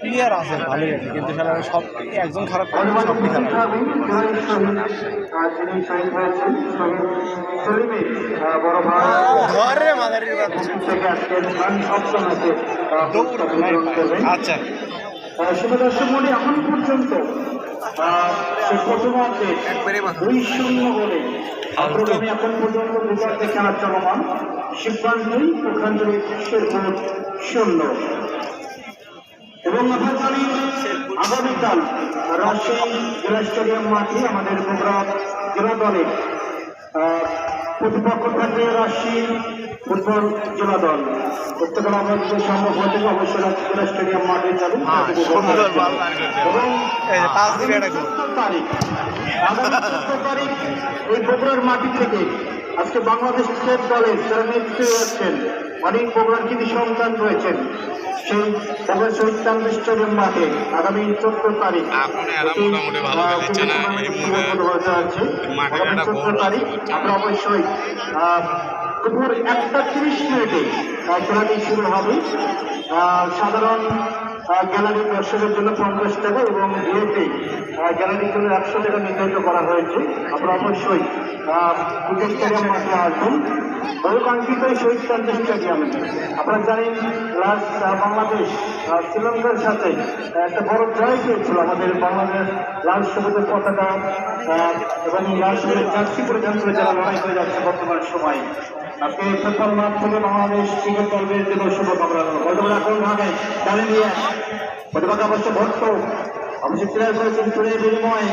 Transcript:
Player আছে ভালোই আছে কিন্তু সারা সব একজন খারাপ করলে সবই খারাপ। ঘরে মাদারির। আচ্ছা এখন পর্যন্ত প্রথমার্ধে দুই শূন্য বলে অগ্রগামী এখন পর্যন্ত দুর্গাতে খেলা চলমান শিবগঞ্জ দুই প্রখাঞ্জলি শেরপুর শূন্য এবং জানি আগামীকাল রাজশাহী জেলা স্টেডিয়াম মাঠে আমাদের বগুড়া জেলা দলের প্রতিপক্ষ থাকবে রাজশাহী ফুটবল জেলা দল প্রত্যেকের যদি সম্ভব হয়ে থাকে অবশ্যই জেলা স্টেডিয়াম মাঠে যাবে হ্যাঁ। এবং তারিখ আগামী তারিখ এই বগুড়ার মাটি থেকে আজকে বাংলাদেশ স্টেট দলের যারা নেতৃত্বে আছেন অনেক বগুড়ার কৃতি সন্তান রয়েছেন। সেই বগুড়া শহীদ স্টেডিয়াম মাঠে আগামী চোদ্দ তারিখ মাঠের একটা চোদ্দ তারিখ আমরা অবশ্যই আহ, দুপুর একটা তিরিশ মিনিটে খেলাটি শুরু হবে। সাধারণ গ্যালারি দর্শকের জন্য পঞ্চাশ টাকা এবং ভিএপি গ্যালারির জন্য একশো টাকা নির্ধারিত করা হয়েছে। আমরা অবশ্যই ক্রিকেট স্টেডিয়াম মাঠে আসবেন। বহুকাঙ্ক্ষিত শহীদ চন্দ্র স্টেডিয়ামে আপনারা জানেন লাস্ট বাংলাদেশ শ্রীলঙ্কার সাথে একটা বড় জয় পেয়েছিল আমাদের বাংলাদেশ লাল সবুজের পতাকা এবং লাল সবুজের জার্সি পরিধান করে যারা লড়াই করে যাচ্ছে বর্তমান সময়। আজকে ফুটবল মাঠ থেকে বাংলাদেশ ক্রিকেট দলের জন্য শুভকামনা বর্তমানে এখন দাঁড়িয়ে নিয়ে প্রতিবাদ অবশ্য ভক্ত। অবশ্যই ক্লিয়ার করেছেন চুরির বিনিময়